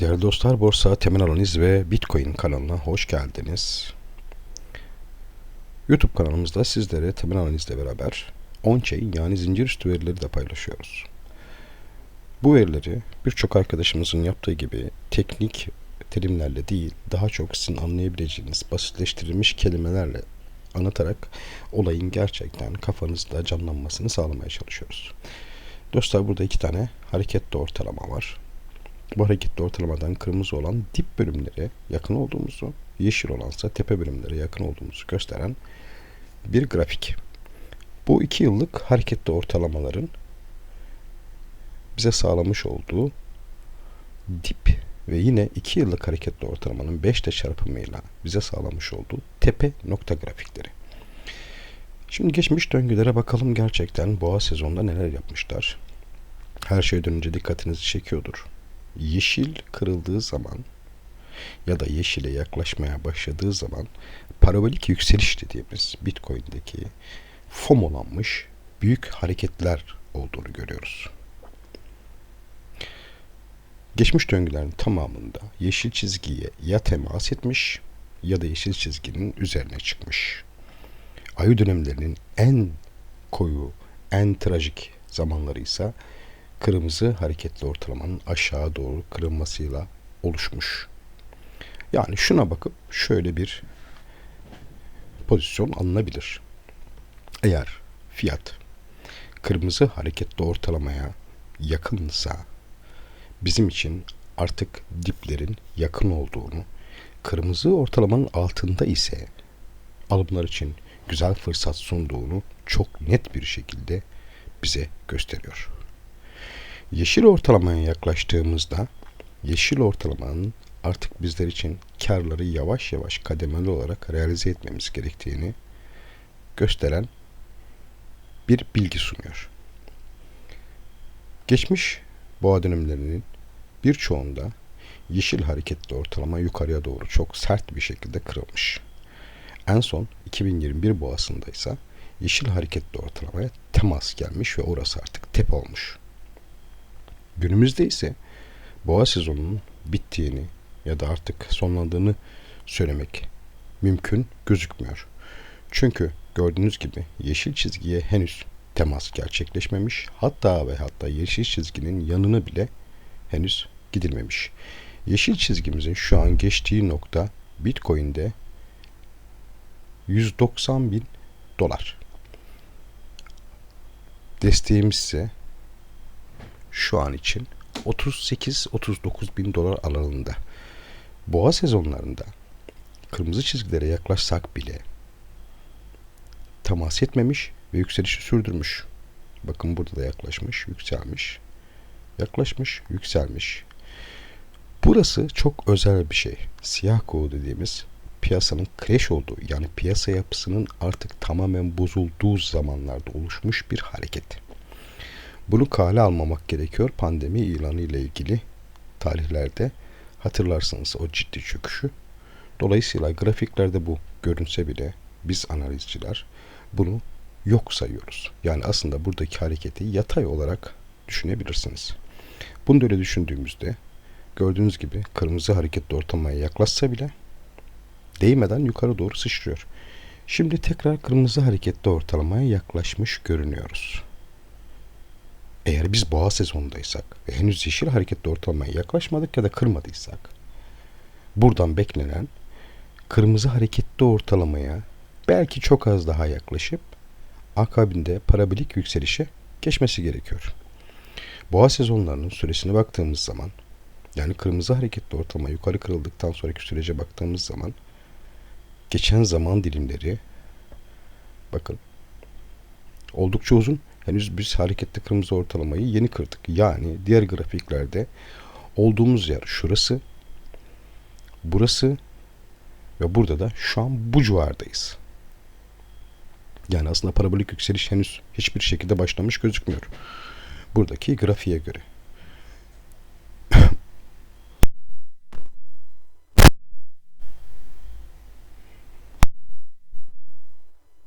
Değerli dostlar, Borsa Temel Analiz ve Bitcoin kanalına hoş geldiniz. YouTube kanalımızda sizlere temel analizle beraber on-chain yani zincir üstü verileri de paylaşıyoruz. Bu verileri birçok arkadaşımızın yaptığı gibi teknik terimlerle değil, daha çok sizin anlayabileceğiniz basitleştirilmiş kelimelerle anlatarak olayın gerçekten kafanızda canlanmasını sağlamaya çalışıyoruz. Dostlar burada iki tane hareketli ortalama var. Bu hareketli ortalamadan kırmızı olan dip bölümlere yakın olduğumuzu, yeşil olansa tepe bölümlere yakın olduğumuzu gösteren bir grafik. Bu iki yıllık hareketli ortalamaların bize sağlamış olduğu dip ve yine 2 yıllık hareketli ortalamanın 5'te çarpımıyla bize sağlamış olduğu tepe nokta grafikleri. Şimdi geçmiş döngülere bakalım gerçekten boğa sezonunda neler yapmışlar. Her şeyden önce dikkatinizi çekiyordur. Yeşil kırıldığı zaman ya da yeşile yaklaşmaya başladığı zaman parabolik yükseliş dediğimiz Bitcoin'deki FOMO'lanmış büyük hareketler olduğunu görüyoruz. Geçmiş döngülerin tamamında yeşil çizgiye ya temas etmiş ya da yeşil çizginin üzerine çıkmış. Ayı dönemlerinin en koyu, en trajik zamanları ise kırmızı hareketli ortalamanın aşağı doğru kırılmasıyla oluşmuş. Yani şuna bakıp şöyle bir pozisyon alınabilir. Eğer fiyat kırmızı hareketli ortalamaya yakınsa bizim için artık diplerin yakın olduğunu, kırmızı ortalamanın altında ise alımlar için güzel fırsat sunduğunu çok net bir şekilde bize gösteriyor. Yeşil ortalamaya yaklaştığımızda yeşil ortalamanın artık bizler için karları yavaş yavaş kademeli olarak realize etmemiz gerektiğini gösteren bir bilgi sunuyor. Geçmiş boğa dönemlerinin birçoğunda yeşil hareketli ortalama yukarıya doğru çok sert bir şekilde kırılmış. En son 2021 boğasında ise yeşil hareketli ortalamaya temas gelmiş ve orası artık tepe olmuş. Günümüzde ise boğa sezonunun bittiğini ya da artık sonlandığını söylemek mümkün gözükmüyor. Çünkü gördüğünüz gibi yeşil çizgiye henüz temas gerçekleşmemiş. Hatta ve hatta yeşil çizginin yanına bile henüz gidilmemiş. Yeşil çizgimizin şu an geçtiği nokta Bitcoin'de 190 bin dolar. Desteğimiz ise şu an için 38-39 bin dolar aralığında. Boğa sezonlarında kırmızı çizgilere yaklaşsak bile temas etmemiş ve yükselişi sürdürmüş. Bakın burada da yaklaşmış, yükselmiş. Yaklaşmış, yükselmiş. Burası çok özel bir şey. Siyah koğu dediğimiz piyasanın crash olduğu yani piyasa yapısının artık tamamen bozulduğu zamanlarda oluşmuş bir hareket. Bunu kale almamak gerekiyor pandemi ilanı ile ilgili tarihlerde hatırlarsınız o ciddi çöküşü. Dolayısıyla grafiklerde bu görünse bile biz analizciler bunu yok sayıyoruz. Yani aslında buradaki hareketi yatay olarak düşünebilirsiniz. Bunu da öyle düşündüğümüzde gördüğünüz gibi kırmızı hareketli ortamaya yaklaşsa bile değmeden yukarı doğru sıçrıyor. Şimdi tekrar kırmızı hareketli ortalamaya yaklaşmış görünüyoruz. Eğer biz boğa sezonundaysak ve henüz yeşil hareketli ortalamaya yaklaşmadık ya da kırmadıysak buradan beklenen kırmızı hareketli ortalamaya belki çok az daha yaklaşıp akabinde parabolik yükselişe geçmesi gerekiyor. Boğa sezonlarının süresine baktığımız zaman yani kırmızı hareketli ortalama yukarı kırıldıktan sonraki sürece baktığımız zaman geçen zaman dilimleri bakın oldukça uzun. Henüz biz hareketli kırmızı ortalamayı yeni kırdık. Yani diğer grafiklerde olduğumuz yer şurası, burası ve burada da şu an bu civardayız. Yani aslında parabolik yükseliş henüz hiçbir şekilde başlamış gözükmüyor. Buradaki grafiğe göre.